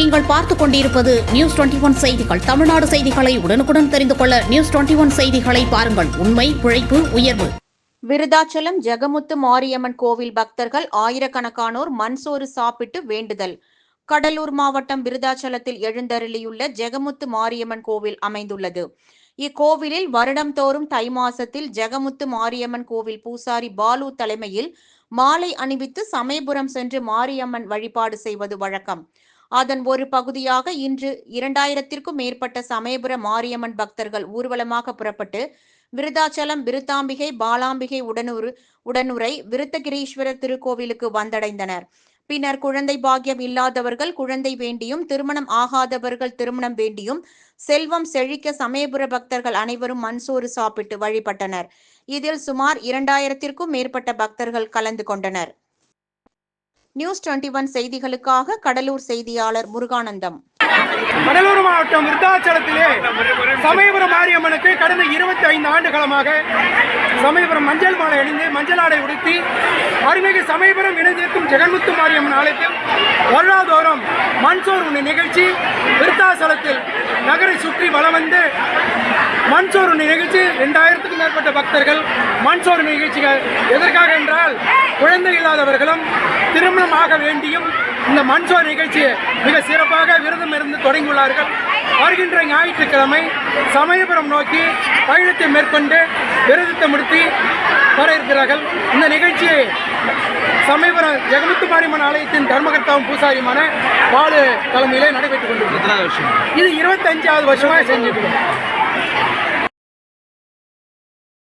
நீங்கள் பார்த்துக் கொண்டிருப்பது நியூஸ் டுவெண்டி ஒன் செய்திகள். தமிழ்நாடு செய்திகளை உடனுக்குடன் தெரிந்து கொள்ள நியூஸ் டுவெண்டி ஒன் செய்திகளை பாருங்கள். உண்மை உழைப்பு உயர்வு. விருதாச்சலம் ஜெகமுத்து மாரியம்மன் கோவில் பக்தர்கள் ஆயிரக்கணக்கானோர் மண்சோறு சாப்பிட்டு வேண்டுதல். கடலூர் மாவட்டம் விருதாச்சலத்தில் எழுந்தருளியுள்ள ஜெகமுத்து மாரியம்மன் கோவில் அமைந்துள்ளது. இக்கோவிலில் வருடம்தோறும் தை மாசத்தில் ஜெகமுத்து மாரியம்மன் கோவில் பூசாரி பாலு தலைமையில் மாலை அணிவித்து சமயபுரம் சென்று மாரியம்மன் வழிபாடு செய்வது வழக்கம். அதன் ஒரு பகுதியாக இன்று இரண்டாயிரத்திற்கும் மேற்பட்ட சமயபுர மாரியம்மன் பக்தர்கள் ஊர்வலமாக புறப்பட்டு விருதாச்சலம் விருத்தாம்பிகை பாலாம்பிகை உடனூர் உடனுரை விருத்தகிரீஸ்வரர் திருக்கோவிலுக்கு வந்தடைந்தனர். பின்னர் குழந்தை பாக்கியம் இல்லாதவர்கள் குழந்தை வேண்டியும் திருமணம் ஆகாதவர்கள் திருமணம் வேண்டியும் செல்வம் செழிக்க சமயபுர பக்தர்கள் அனைவரும் மண்சோறு சாப்பிட்டு வழிபட்டனர். இதில் சுமார் இரண்டாயிரத்திற்கும் மேற்பட்ட பக்தர்கள் கலந்து கொண்டனர். நியூஸ் டுவெண்டி ஒன் செய்திகளுக்காக கடலூர் செய்தியாளர் முருகானந்தம். கடலூர் மாவட்டம் விருத்தாச்சலத்திலே சமயபுரம் மாரியம்மனுக்கு கடந்த இருபத்தி ஐந்து ஆண்டு காலமாக சமயபுரம் மஞ்சள் மாலை அணிந்து மஞ்சள் ஆடை உடுத்தி அருள்மிகு சமயபுரம் இணைந்திருக்கும் ஜெகன்முத்து மாரியம்மன் ஆலயத்தில் வருடாதோறும் மண்சோர் உண்ணி நிகழ்ச்சி விருத்தாச்சலத்தில் நகரை சுற்றி வலம் வந்து மண்சோறு நிகழ்ச்சி ரெண்டாயிரத்துக்கும் மேற்பட்ட பக்தர்கள் மண்சோறு நிகழ்ச்சிகள் எதற்காக என்றால் குழந்தை இல்லாதவர்களும் திருமணம் ஆக வேண்டியும் இந்த மண்சோறு நிகழ்ச்சியை மிக சிறப்பாக விரதம் இருந்து தொடங்கியுள்ளார்கள். வருகின்ற ஞாயிற்றுக்கிழமை சமயபுரம் நோக்கி பயணத்தை மேற்கொண்டு விரதத்தை முடித்து வர இருக்கிறார்கள். இந்த நிகழ்ச்சியை சமயபுரம் ஜெகமுத்து மாரியம்மன் ஆலயத்தின் தர்மகர்த்தாவும் பூசாரியுமான பாலு தலைமையிலே நடைபெற்றுக் கொண்டிருக்கிறது. இது இருபத்தஞ்சாவது வருஷமாக செஞ்சுட்டு.